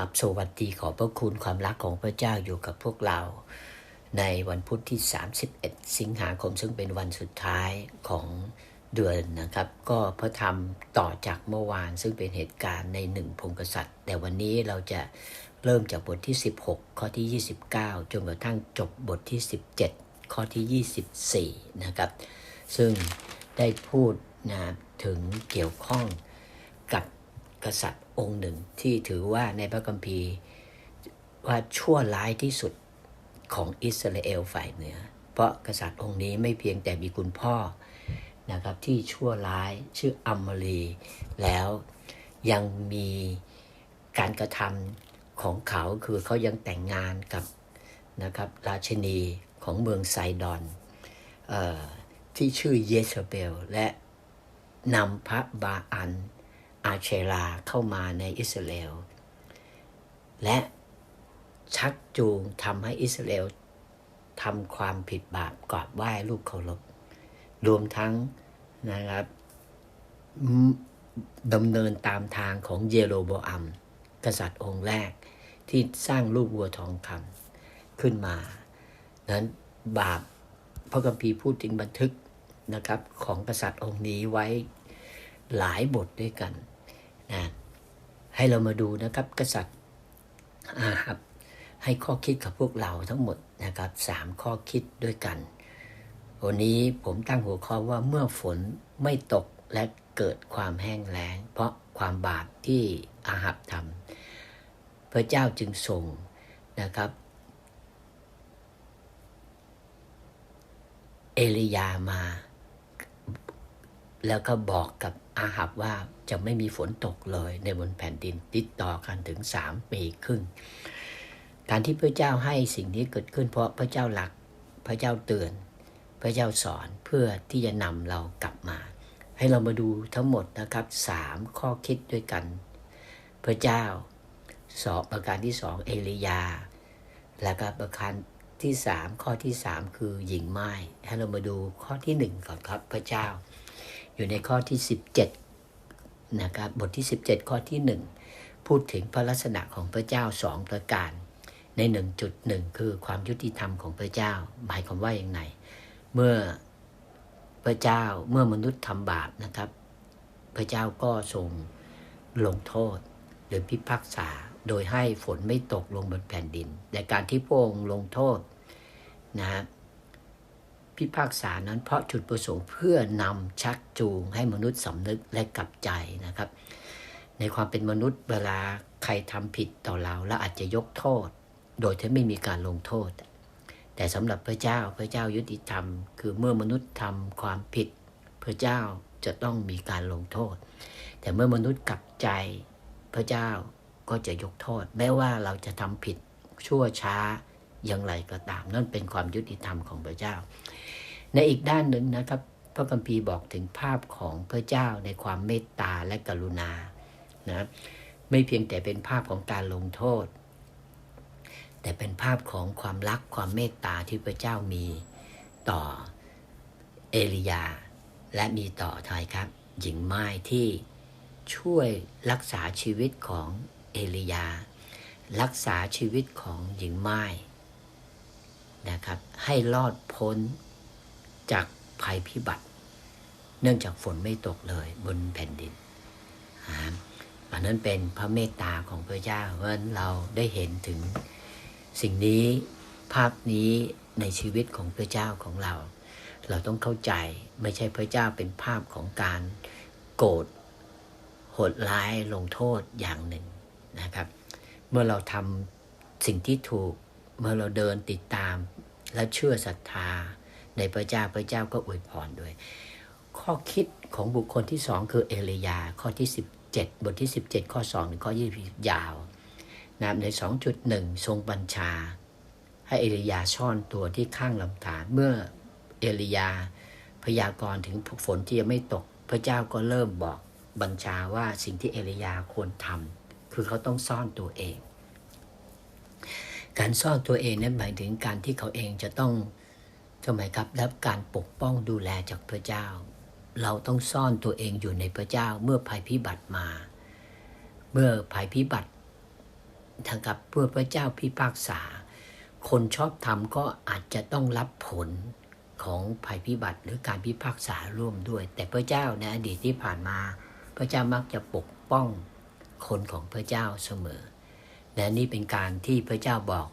ครับสวัสดีขอพระคุณความรักของพระเจ้าอยู่กับพวกเรา ในวันพุธที่ 31 สิงหาคมซึ่งเป็นวันสุดท้ายของเดือนนะครับ ก็พระธรรมต่อจากเมื่อวานซึ่งเป็นเหตุการณ์ในหนึ่งพงกษัตริย์ แต่วันนี้เราจะเริ่มจากบทที่ 16 ข้อที่ 29 จนกระทั่งจบบทที่ 17 ข้อที่ 24 นะครับ ซึ่งได้พูดนะถึงเกี่ยวข้องกับกษัตริย์ องค์หนึ่งที่ถือว่าในพระคัมภีร์ว่าชั่วร้ายที่สุดของอิสราเอลฝ่ายเหนือ เพราะกษัตริย์องค์นี้ไม่เพียงแต่มีคุณพ่อนะครับที่ชั่วร้ายชื่ออัมมารีแล้วยังมีการกระทำของเขาคือเขายังแต่งงานกับนะครับราชนีของเมืองไซดอนออที่ชื่อเยเซเบล และนำพระบาอัน อาเชลาเข้ามาในอิสราเอล และชักจูงทำให้อิสราเอลทำความผิดบาปกราบไหว้ลูกเคารพรวมทั้งนะครับดำเนินตามทางของเยโรโบอัม กษัตริย์องค์แรกที่สร้างลูกวัวทองคำขึ้นมา นั้นบาปพระคัมภีพูดถึงบันทึกนะครับของกษัตริย์องค์นี้ไว้หลายบทด้วยกัน นะให้เรามาดูนะครับกษัตริย์อาหับให้ข้อคิดกับพวกเราทั้งหมดนะครับสามข้อคิดด้วยกัน วันนี้ผมตั้งหัวข้อว่าเมื่อฝนไม่ตกและเกิดความแห้งแล้ง เพราะความบาปที่อาหับทำพระเจ้าจึงส่งนะครับ เอลียามา แล้วก็บอกกับ อาหับว่าจะไม่มีฝนตกเลยในบนแผ่นดินติดต่อกันถึงสามปีครึ่ง การที่พระเจ้าให้สิ่งนี้เกิดขึ้นเพราะพระเจ้าหลัก พระเจ้าเตือน พระเจ้าสอนเพื่อที่จะนำเรากลับมา ให้เรามาดูทั้งหมดนะครับสามข้อคิดด้วยกัน พระเจ้าสอบประการที่สองเอลียา แล้วก็ประการที่สามข้อที่สามคือหญิงไม้ให้เรามาดูข้อที่หนึ่งก่อนครับพระเจ้า อยู่ในข้อที่ 17นะครับบทที่ 17 ข้อที่ 1 พูดถึงพระลักษณะของพระเจ้าสองประการ ใน 1.1 คือความยุติธรรมของพระเจ้า หมายความว่าอย่างไรเมื่อพระเจ้าเมื่อมนุษย์ทำบาปนะครับ พระเจ้าก็ทรงลงโทษหรือพิพากษาโดยให้ฝนไม่ตกลงบนแผ่นดิน แต่การที่พระองค์ลงโทษนะ พิพากษานั้น เพราะจุดประสงค์เพื่อนำชักจูงให้มนุษย์สำนึกและกลับใจนะครับ ในความเป็นมนุษย์เวลาใครทำผิดต่อเราแล้วอาจจะยกโทษ โดยที่ไม่มีการลงโทษ แต่สำหรับพระเจ้าพระเจ้ายุติธรรม คือเมื่อมนุษย์ทำความผิด พระเจ้าจะต้องมีการลงโทษ แต่เมื่อมนุษย์กลับใจพระเจ้าก็จะยกโทษ แม้ว่าเราจะทำผิดชั่วช้า อย่างไรก็ตามนั่นเป็นความยุติธรรมของพระเจ้า ในอีกด้านหนึ่งนะครับ พระคัมภีร์บอกถึงภาพของพระเจ้าในความเมตตาและกรุณานะไม่เพียงแต่เป็นภาพของการลงโทษ แต่เป็นภาพของความรักความเมตตาที่พระเจ้ามีต่อเอลียา และมีต่อทายครับ หญิงไม้ที่ช่วยรักษาชีวิตของเอลียา รักษาชีวิตของหญิงไม้ นะครับ ให้รอดพ้นจากภัยพิบัติ เนื่องจากฝนไม่ตกเลยบนแผ่นดินอันนั้นเป็นพระเมตตาของพระเจ้าเพราะนั้นเราได้เห็นถึงสิ่งนี้ภาพนี้ในชีวิตของพระเจ้าของเรา เราต้องเข้าใจไม่ใช่พระเจ้าเป็นภาพของการโกรธโหดร้ายลงโทษอย่างหนึ่งนะครับ เมื่อเราทำสิ่งที่ถูก เมื่อเราเดินติดตามและเชื่อศรัทธาในพระเจ้าพระเจ้าก็อวยพรด้วย ข้อคิดของบุคคลที่สองคือเอลียาข้อที่ 17 บทที่ 17 ข้อ2ถึงข้อ20ยาวนะใน 2.1 ทรงบัญชา ให้เอลียาซ่อนตัวที่ข้างลำธารเมื่อเอลียาพยากรณ์ถึงฝนที่จะไม่ตก พระเจ้าก็เริ่มบอกบัญชาว่าสิ่งที่เอลียาควรทำคือเขาต้องซ่อนตัวเอง การซ่อนตัวเองนั้นหมายถึงการที่เขาเองจะต้องทำไมครับรับการปกป้องดูแลจากพระเจ้า เราต้องซ่อนตัวเองอยู่ในพระเจ้าเมื่อภัยพิบัติมา เมื่อภัยพิบัตินะครับเพื่อพระเจ้าพิพากษา คนชอบธรรมก็อาจจะต้องรับผลของภัยพิบัติหรือการพิพากษาร่วมด้วย แต่พระเจ้าในอดีตที่ผ่านมา พระเจ้ามักจะปกป้องคนของพระเจ้าเสมอ และนี่เป็นการที่พระเจ้าบอก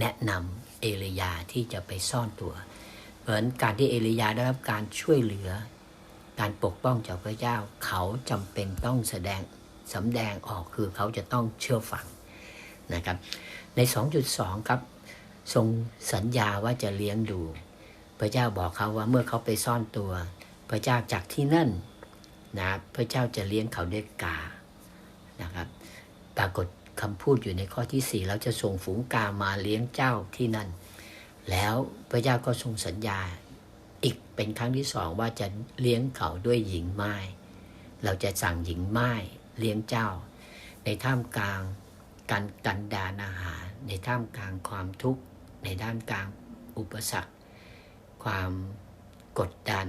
แนะนำเอลียาที่จะไปซ่อนตัว เหมือนการที่เอลียาได้รับการช่วยเหลือ การปกป้องจากพระเจ้า เขาจำเป็นต้องแสดงสำแดงออกคือเขาจะต้องเชื่อฟังนะครับ ใน 2.2 ครับ ทรงสัญญาว่าจะเลี้ยงดู พระเจ้าบอกเขาว่าเมื่อเขาไปซ่อนตัว พระเจ้าจากที่นั่นนะพระเจ้าจะเลี้ยงเขาด้วยกานะครับ ปรากฏ คำพูดอยู่ในข้อที่4แล้วจะส่งฝูงกามาเลี้ยงเจ้าที่นั่น แล้วพระเจ้าก็ทรงสัญญา อีกเป็นครั้งที่สองว่าจะเลี้ยงเขาด้วยหญิงไม้เราจะสั่งหญิงไม้เลี้ยงเจ้า ในท่ามกลางการกันดานอาหาร ในท่ามกลางความทุกข์ในด้านกลางอุปสรรค ความกดดัน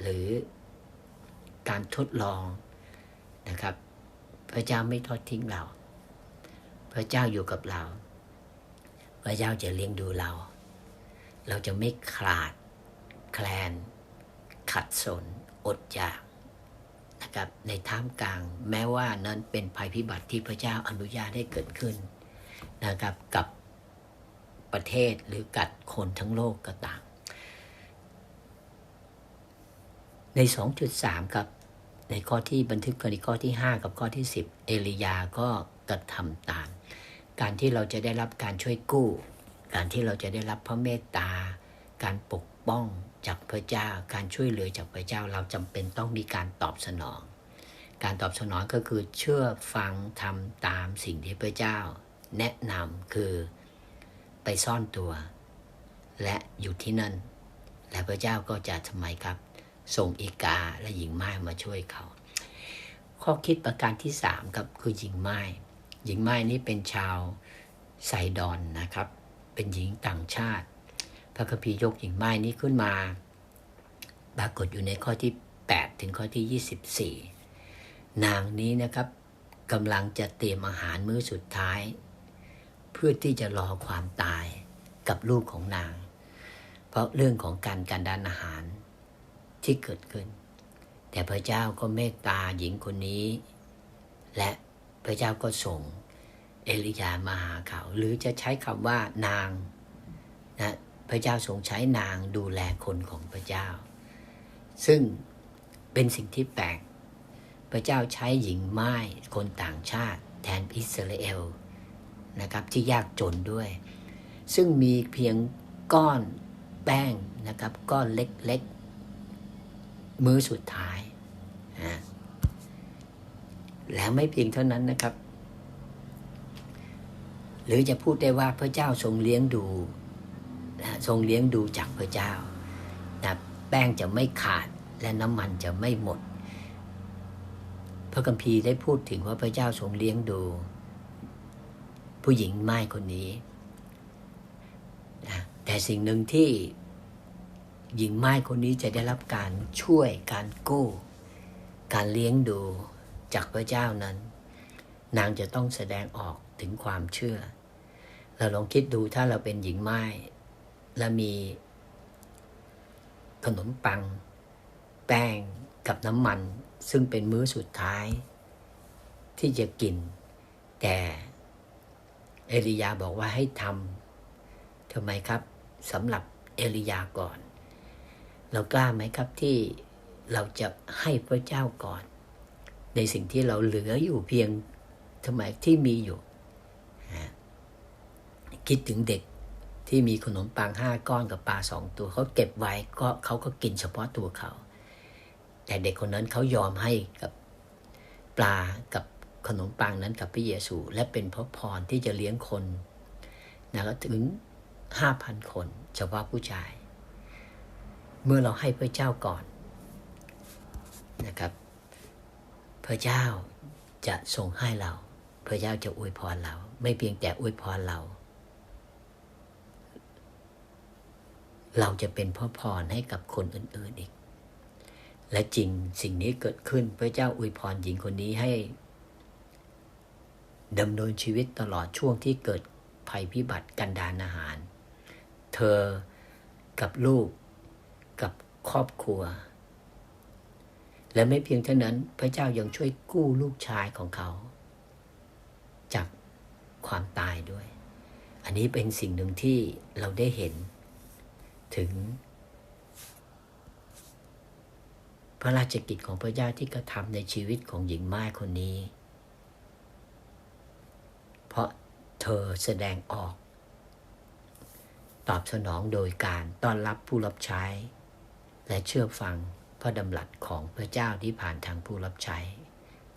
หรือการทดลองนะครับ พระเจ้าไม่ทอดทิ้งเรา พระเจ้าอยู่กับเรา พระเจ้าจะเลี้ยงดูเรา เราจะไม่ขาด แคลน ขัดสน อดอยากนะครับในท่ามกลางแม้ว่านั้นเป็นภัยพิบัติที่พระเจ้าอนุญาตให้เกิดขึ้นนะครับกับประเทศหรือกัดคนทั้งโลกก็ตามใน 2.3 ครับ ในข้อที่บันทึกกันในข้อที่ 5 กับข้อที่ 10 เอลียาก็กระทำตาม การที่เราจะได้รับการช่วยกู้ การที่เราจะได้รับพระเมตตา การปกป้องจากพระเจ้า การช่วยเหลือจากพระเจ้าเราจำเป็นต้องมีการตอบสนอง การตอบสนองก็คือเชื่อฟังทำตามสิ่งที่พระเจ้า แนะนำคือไปซ่อนตัว และอยู่ที่นั่น และพระเจ้าก็จะทำไมครับ ส่งอีกาและหญิงไม้มาช่วยเขา ข้อคิดประการที่สามครับคือหญิงไม้ หญิงไม้นี้เป็นชาวไซดอนนะครับ เป็นหญิงต่างชาติ พระคัมภีร์ยกหญิงไม้นี้ขึ้นมา ปรากฏอยู่ในข้อที่ 8 ถึงข้อที่ 24 นางนี้นะครับกำลังจะเตรียมอาหารมื้อสุดท้าย เพื่อที่จะรอความตายกับลูกของนาง เพราะเรื่องของการการดานอาหารที่เกิดขึ้น แต่พระเจ้าก็เมตตาหญิงคนนี้ และ พระเจ้าก็ส่งเอลียามาหาเขา หรือจะใช้คำว่านางนะพระเจ้าทรงใช้นางดูแลคนของพระเจ้า ซึ่งเป็นสิ่งที่แปลก พระเจ้าใช้หญิงไม้คนต่างชาติ แทนอิสราเอลนะครับที่ยากจนด้วย ซึ่งมีเพียงก้อนแป้งนะครับก้อนเล็กๆ มื้อสุดท้ายนะ แล้วไม่เพียงเท่านั้นนะครับ หรือจะพูดได้ว่าพระเจ้าทรงเลี้ยงดูนะทรงเลี้ยงดูจากพระเจ้านะแป้งจะไม่ขาดและน้ำมันจะไม่หมด พระคัมภีร์ได้พูดถึงว่าพระเจ้าทรงเลี้ยงดู ผู้หญิงไม้คนนี้นะแต่สิ่งหนึ่งที่หญิงไม้คนนี้จะได้รับการช่วยการกู้ การเลี้ยงดู จากพระเจ้านั้น นางจะต้องแสดงออกถึงความเชื่อ เราลองคิดดูถ้าเราเป็นหญิงไม้และมีขนมปัง แป้งกับน้ำมัน ซึ่งเป็นมื้อสุดท้าย ที่จะกิน แต่เอลียาบอกว่าให้ทำทำไมครับสำหรับเอลียาก่อน เรากล้าไหมครับที่เราจะให้พระเจ้าก่อน ในสิ่งที่เราเหลืออยู่เพียงทำไมที่มีอยู่ คิดถึงเด็กที่มีขนมปังห้าก้อนกับปลาสองตัวเขาเก็บไว้ก็เขาก็กินเฉพาะตัวเขา แต่เด็กคนนั้นเขายอมให้กับปลากับขนมปังนั้นกับพระเยซู และเป็นพระพรที่จะเลี้ยงคนนะครับถึงห้าพันคนเฉพาะผู้ชาย เมื่อเราให้พระเจ้าก่อนนะครับ พระเจ้าจะทรงให้เรา พระเจ้าจะอวยพรเรา ไม่เพียงแต่อวยพรเรา เราจะเป็นพ่อพรให้กับคนอื่นๆอีก และจริงสิ่งนี้เกิดขึ้นพระเจ้าอวยพรหญิงคนนี้ให้ดำเนินชีวิตตลอดช่วงที่เกิดภัยพิบัติกันดารอาหาร เธอกับลูกกับครอบครัว และไม่เพียงเท่านั้นพระเจ้ายังช่วยกู้ลูกชายของเขา จากความตายด้วย อันนี้เป็นสิ่งหนึ่งที่เราได้เห็น ถึง พระราชกิจของพระเจ้าที่กระทำในชีวิตของหญิงไม้คนนี้ เพราะเธอแสดงออก ตอบสนองโดยการต้อนรับผู้รับใช้ และเชื่อฟัง พระดำรัสของพระเจ้าที่ผ่านทางผู้รับใช้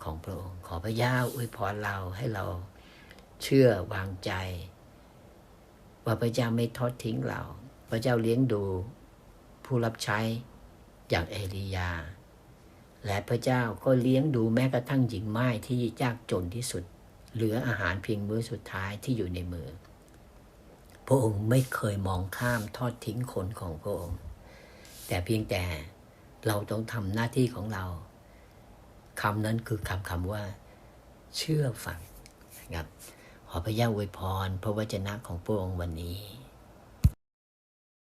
ของพระองค์ ขอพระเจ้าอวยพรเราให้เราเชื่อวางใจ ว่าพระเจ้าไม่ทอดทิ้งเรา พระเจ้าเลี้ยงดูผู้รับใช้อย่างเอลียา และพระเจ้าก็เลี้ยงดูแม้กระทั่งหญิงไม้ที่ยากจนที่สุด เหลืออาหารเพียงมื้อสุดท้ายที่อยู่ในมือ พระองค์ไม่เคยมองข้ามทอดทิ้งคนของพระองค์ แต่เพียงแต่ เราต้องทำหน้าที่ของเราคำนั้นคือคำคำว่า เชื่อฟังนะครับขอพระเจ้าอวยพรพระวจนะของพระองค์วันนี้